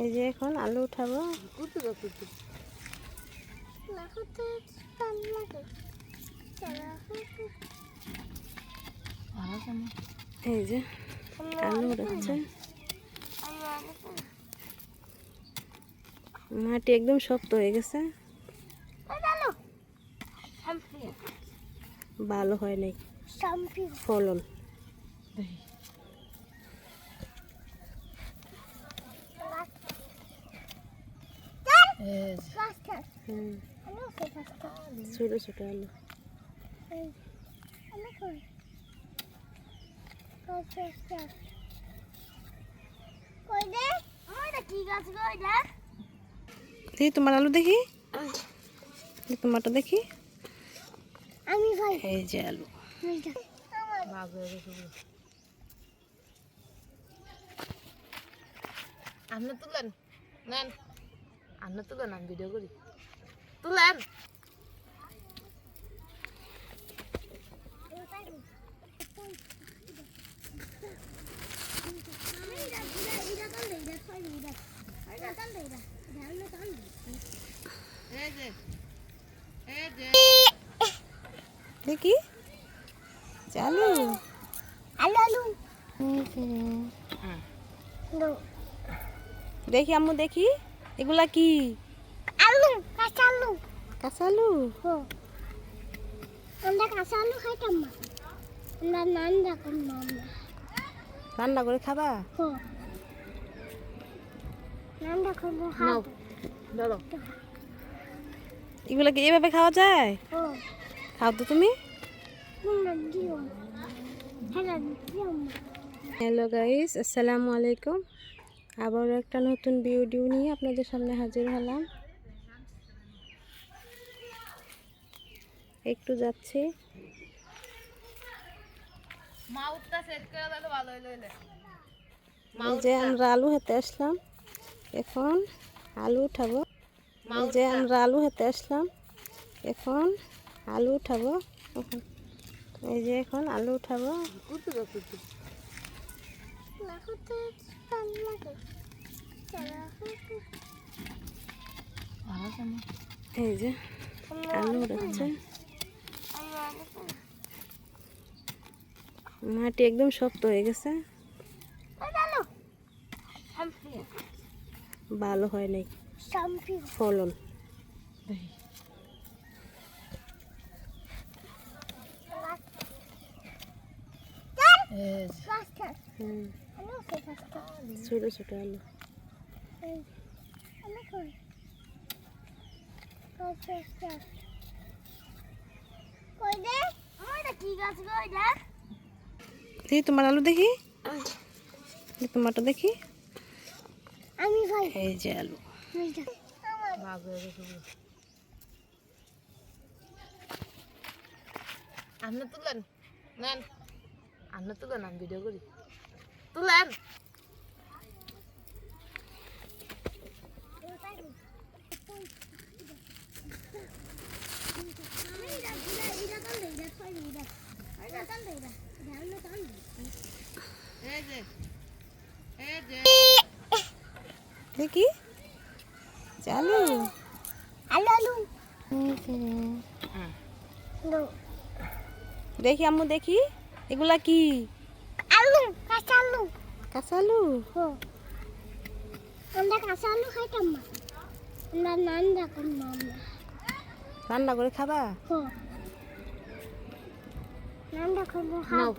এই যে এখন আলু উঠাবো। এই যে আলু উঠাচ্ছে মাটি একদম শক্ত হয়ে গেছে। ভালো হয় নাই। ফলন হুম ছোট ছোট আলু দেখি তোমার আলু দেখি? তোমারটা দেখি? আমি এই যে আলু। আপনি তুলেন। আপনি তুলেন আমি ভিডিও করি। তুলেন। দেখি। চালু। আলু আলু। দেখি আম্মু দেখি। এগুলা কি? আলু কাঁচা আলু। কাঁচা আলু? আমরা কাঁচা আলু খাইতাম না। আমরা নান রাখুন না আমরা রান্না করে খাবা? হো। নান রাখুন নাও। হাত ধরো। এগুলা কি এভাবে খাওয়া যায়? খাও তো তুমি। হ্যাঁ হ্যালো গাইস আসসালামু আলাইকুম। আবারও একটা নতুন ভিডিও নিয়ে আপনাদের সামনে হাজির হলাম। একটু যাচ্ছি। মা উঠটা সেট করে দিলে ভালো হইল হইলে। এই যে আমরা আলু হাতে আসলাম। এখন আলু উঠাবো। যে আমরা আলু হাতে আসলাম। এখন আলু উঠাবো। এখন এই যে এখন আলু উঠাবো। এই যে আলু মাটি একদম শক্ত হয়ে গেছে। ভালো হয় নাই ফলন। হুম, ছোট ছোট আলু। দেখি তোমার আলু দেখি? তোমারটা দেখি? আমি এই যে আলু। আপনি তুলেন? নেন। আপনি তুলেন, আমি ভিডিও করি। তুলেন দেখি। চালু। আলু দেখি আম্মু দেখি। এগুলা কি? কাঁচা আলু হো আমরা কাঁচা আলু খাইতাম না। আমরা নান রাখুন না আমরা রান্না করে খাবা? হো নান খাব নাও। হাত